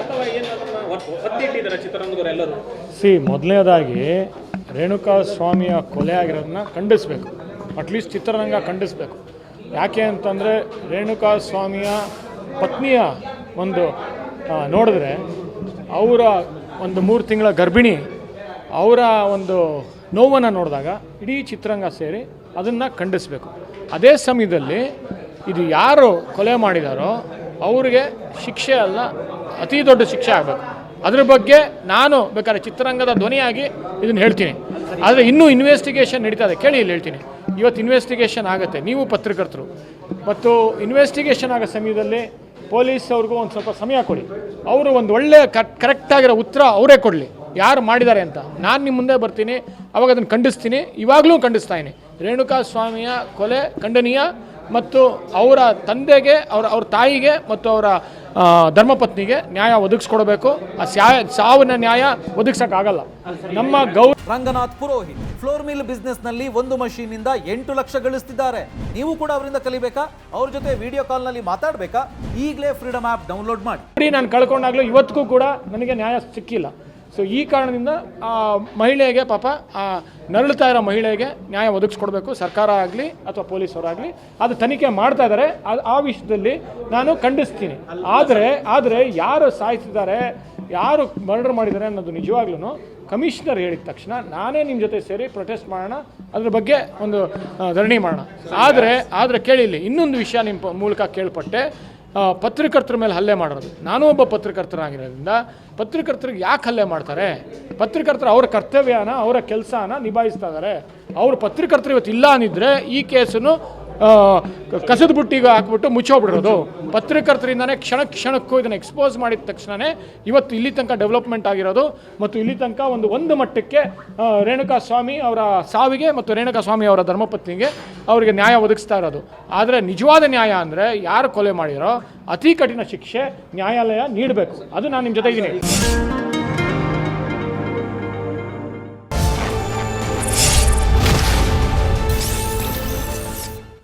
ಅಥವಾ ಸಿ, ಮೊದಲನೇದಾಗಿ ರೇಣುಕಾ ಸ್ವಾಮಿಯ ಕೊಲೆ ಆಗಿರೋದನ್ನ ಖಂಡಿಸ್ಬೇಕು. ಅಟ್ಲೀಸ್ಟ್ ಚಿತ್ರರಂಗ ಖಂಡಿಸ್ಬೇಕು. ಯಾಕೆ ಅಂತಂದರೆ ರೇಣುಕಾ ಸ್ವಾಮಿಯ ಪತ್ನಿಯ ಒಂದು ನೋಡಿದ್ರೆ ಅವರ ಒಂದು ಮೂರು ತಿಂಗಳ ಗರ್ಭಿಣಿ, ಅವರ ಒಂದು ನೋವನ್ನು ನೋಡಿದಾಗ ಇಡೀ ಚಿತ್ರರಂಗ ಸೇರಿ ಅದನ್ನು ಖಂಡಿಸಬೇಕು. ಅದೇ ಸಮಯದಲ್ಲಿ ಇದು ಯಾರು ಕೊಲೆ ಮಾಡಿದಾರೋ ಅವ್ರಿಗೆ ಶಿಕ್ಷೆ ಅಲ್ಲ, ಅತಿ ದೊಡ್ಡ ಶಿಕ್ಷೆ ಆಗಬೇಕು. ಅದ್ರ ಬಗ್ಗೆ ನಾನು ಬೇಕಾದ್ರೆ ಚಿತ್ರರಂಗದ ಧ್ವನಿಯಾಗಿ ಇದನ್ನು ಹೇಳ್ತೀನಿ. ಆದರೆ ಇನ್ನೂ ಇನ್ವೆಸ್ಟಿಗೇಷನ್ ನಡೀತಾ ಇದೆ. ಕೇಳಿ, ಇಲ್ಲಿ ಹೇಳ್ತೀನಿ. ಇವತ್ತು ಇನ್ವೆಸ್ಟಿಗೇಷನ್ ಆಗುತ್ತೆ. ನೀವು ಪತ್ರಕರ್ತರು. ಮತ್ತು ಇನ್ವೆಸ್ಟಿಗೇಷನ್ ಆಗೋ ಸಮಯದಲ್ಲಿ ಪೊಲೀಸ್ ಅವ್ರಿಗೂ ಒಂದು ಸ್ವಲ್ಪ ಸಮಯ ಕೊಡಿ. ಅವರು ಒಂದು ಒಳ್ಳೆ ಕರೆಕ್ಟಾಗಿರೋ ಉತ್ತರ ಅವರೇ ಕೊಡಲಿ. ಯಾರು ಮಾಡಿದ್ದಾರೆ ಅಂತ. ನಾನು ನಿಮ್ಮ ಮುಂದೆ ಬರ್ತೀನಿ. ಅವಾಗ ಅದನ್ನು ಖಂಡಿಸ್ತೀನಿ. ಇವಾಗಲೂ ಖಂಡಿಸ್ತಾ ಇದ್ದೀನಿ. ರೇಣುಕಾ ಸ್ವಾಮಿಯ ಕೊಲೆ ಖಂಡನೀಯ. ಮತ್ತು ಅವರ ತಂದೆಗೆ ಅವರ ಅವ್ರ ತಾಯಿಗೆ ಮತ್ತು ಅವರ ಧರ್ಮಪತ್ನಿಗೆ ನ್ಯಾಯ ಒದಗಿಸ್ಕೊಡ್ಬೇಕು. ಆ ಸ್ಯಾ ಸಾವಿನ ನ್ಯಾಯ ಒದಗಿಸೋಕ್ಕಾಗಲ್ಲ. ನಮ್ಮ ಗೌ ರಂಗನಾಥ್ ಪುರೋಹಿತ್ ಫ್ಲೋರ್ ಮಿಲ್ ಬಿಸ್ನೆಸ್ನಲ್ಲಿ ಒಂದು ಮಷೀನಿಂದ ಇಂದ ಎಂಟು ಲಕ್ಷ ಗಳಿಸ್ತಿದ್ದಾರೆ. ನೀವು ಕೂಡ ಅವರಿಂದ ಕಲಿಬೇಕಾ? ಅವ್ರ ಜೊತೆ ವಿಡಿಯೋ ಕಾಲ್ನಲ್ಲಿ ಮಾತಾಡ್ಬೇಕಾ? ಈಗಲೇ ಫ್ರೀಡಮ್ ಆಪ್ ಡೌನ್ಲೋಡ್ ಮಾಡಿ. ನಾನು ಕಳ್ಕೊಂಡಾಗಲೂ ಇವತ್ತಿಗೂ ಕೂಡ ನನಗೆ ನ್ಯಾಯ ಸಿಕ್ಕಿಲ್ಲ. ಸೊ ಈ ಕಾರಣದಿಂದ ಆ ಮಹಿಳೆಗೆ ಪಾಪ ಆ ನರಳುತ್ತಾ ಇರೋ ಮಹಿಳೆಗೆ ನ್ಯಾಯ ಒದಗಿಸ್ಕೊಡ್ಬೇಕು, ಸರ್ಕಾರ ಆಗಲಿ ಅಥವಾ ಪೊಲೀಸವರಾಗಲಿ ಅದು ತನಿಖೆ ಮಾಡ್ತಾ ಇದ್ದಾರೆ ಅದು ಆ ವಿಷಯದಲ್ಲಿ ನಾನು ಖಂಡಿಸ್ತೀನಿ. ಆದರೆ ಆದರೆ ಯಾರು ಸಾಯಿಸಿದ್ದಾರೆ ಯಾರು ಮರ್ಡರ್ ಮಾಡಿದ್ದಾರೆ ಅನ್ನೋದು ನಿಜವಾಗ್ಲೂ ಕಮಿಷನರ್ ಹೇಳಿದ ತಕ್ಷಣ ನಾನೇ ನಿಮ್ಮ ಜೊತೆ ಸೇರಿ ಪ್ರೊಟೆಸ್ಟ್ ಮಾಡೋಣ, ಅದ್ರ ಬಗ್ಗೆ ಒಂದು ಧರಣಿ ಮಾಡೋಣ. ಆದರೆ ಆದರೆ ಕೇಳಿಲ್ಲಿ, ಇನ್ನೊಂದು ವಿಷಯ ನಿಮ್ಮ ಮೂಲಕ ಕೇಳ್ಪಟ್ಟೆ. ಪತ್ರಕರ್ತರ ಮೇಲೆ ಹಲ್ಲೆ ಮಾಡೋದು ನಾನು ಒಬ್ಬ ಪತ್ರಕರ್ತನಾಗಿರೋದ್ರಿಂದ ಪತ್ರಕರ್ತರಿಗೆ ಯಾಕೆ ಹಲ್ಲೆ ಮಾಡ್ತಾರೆ? ಪತ್ರಕರ್ತರು ಅವ್ರ ಕರ್ತವ್ಯನ, ಅವರ ಕೆಲಸನ ನಿಭಾಯಿಸ್ತಾ ಇದ್ದಾರೆ ಅವ್ರ ಪತ್ರಕರ್ತರು ಇವತ್ತು ಇಲ್ಲ ಅಂದಿದ್ರೆ ಈ ಕೇಸನ್ನು ಕಸದ ಬುಟ್ಟಿಗೆ ಹಾಕ್ಬಿಟ್ಟು ಮುಚ್ಚೋಗ್ಬಿಡೋದು. ಪತ್ರಕರ್ತರಿಂದನೇ ಕ್ಷಣ ಕ್ಷಣಕ್ಕೂ ಇದನ್ನು ಎಕ್ಸ್ಪೋಸ್ ಮಾಡಿದ ತಕ್ಷಣವೇ ಇವತ್ತು ಇಲ್ಲಿ ತನಕ ಡೆವಲಪ್ಮೆಂಟ್ ಆಗಿರೋದು ಮತ್ತು ಇಲ್ಲಿ ತನಕ ಒಂದು ಒಂದು ಮಟ್ಟಕ್ಕೆ ರೇಣುಕಾ ಸ್ವಾಮಿ ಅವರ ಸಾವಿಗೆ ಮತ್ತು ರೇಣುಕಾ ಸ್ವಾಮಿ ಅವರ ಧರ್ಮಪತ್ನಿಗೆ ಅವರಿಗೆ ನ್ಯಾಯ ಒದಗಿಸ್ತಾ ಇರೋದು. ಆದರೆ ನಿಜವಾದ ನ್ಯಾಯ ಅಂದರೆ ಯಾರು ಕೊಲೆ ಮಾಡಿರೋ ಅತಿ ಕಠಿಣ ಶಿಕ್ಷೆ ನ್ಯಾಯಾಲಯ ನೀಡಬೇಕು. ಅದು ನಾನು ನಿಮ್ಮ ಜೊತೆ ಇದ್ದೀನಿ